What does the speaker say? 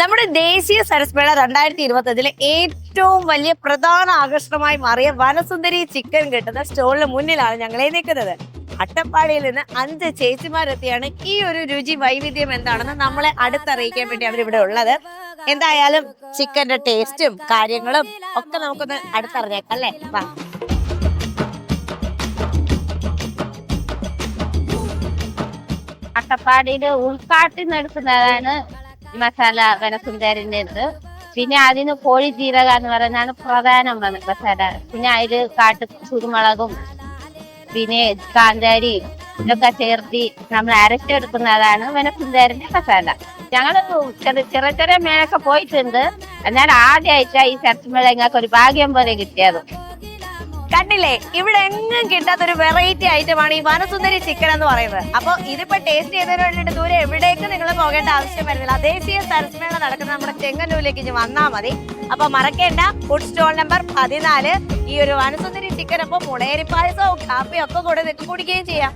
നമ്മുടെ ദേശീയ സരസ്മേള രണ്ടായിരത്തി ഇരുപത്തി അഞ്ചിലെ ഏറ്റവും വലിയ പ്രധാന ആകർഷണമായി മാറിയ വനസുന്ദരി ചിക്കൻ കിട്ടുന്ന സ്റ്റോളിന് മുന്നിലാണ് ഞങ്ങളെ നിൽക്കുന്നത്. അട്ടപ്പാടിയിൽ നിന്ന് അഞ്ച് ചേച്ചിമാരെത്തിയാണ്. ഈ ഒരു രുചി വൈവിധ്യം എന്താണെന്ന് നമ്മളെ അടുത്തറിയിക്കാൻ വേണ്ടി അവരിവിടെ ഉള്ളത്. എന്തായാലും ചിക്കന്റെ ടേസ്റ്റും കാര്യങ്ങളും ഒക്കെ നമുക്കൊന്ന് അടുത്തറിഞ്ഞേക്കാം അല്ലേ? വാ. അട്ടപ്പാടിയിലെ ഉൾക്കാട്ടിൽ നിന്ന് എടുക്കുന്നതാണ് മസാല വനസുന്ദരിന്റെ ഉണ്ട് പിന്നെ അതിന് കോഴി ജീരക എന്ന് പറയുന്നതാണ് പ്രധാന മസാല. പിന്നെ അതിൽ കാട്ടു കുരുമുളകും പിന്നെ കാന്താരി ഇതൊക്കെ ചേർത്തി നമ്മൾ അരച്ചെടുക്കുന്നതാണ് വനസുന്ദരിന്റെ മസാല. ഞങ്ങൾ ചെറിയ ചെറിയ മേലൊക്കെ പോയിട്ടുണ്ട്. എന്നാൽ ആദ്യമായിട്ടാണ് ഈ ചർച്ചമേള ഞങ്ങൾക്ക് ഒരു ഭാഗ്യം പോലെ കിട്ടിയത്. കണ്ടില്ലേ? ഇവിടെ എങ്ങും കിട്ടാത്ത ഒരു വെറൈറ്റി ഐറ്റം ആണ് ഈ വനസുന്ദരി ചിക്കൻ എന്ന് പറയുന്നത്. അപ്പൊ ഇതിപ്പോ ടേസ്റ്റ് ചെയ്തതിന് വേണ്ടിയിട്ട് ദൂരെ എവിടേക്കും നിങ്ങൾ പോകേണ്ട ആവശ്യം വരുന്നില്ല. ദേശീയ സരസ്മേള നടക്കുന്ന നമ്മുടെ ചെങ്ങന്നൂരിലേക്ക് ഇനി വന്നാൽ മതി. അപ്പൊ മറക്കേണ്ട ഫുഡ് സ്റ്റോൾ നമ്പർ പതിനാല്. ഈ ഒരു വനസുന്ദരി ചിക്കൻ അപ്പൊ മുളയരി പായസവും കാപ്പിയും ഒക്കെ കൂടെ കുടിക്കുകയും ചെയ്യാം.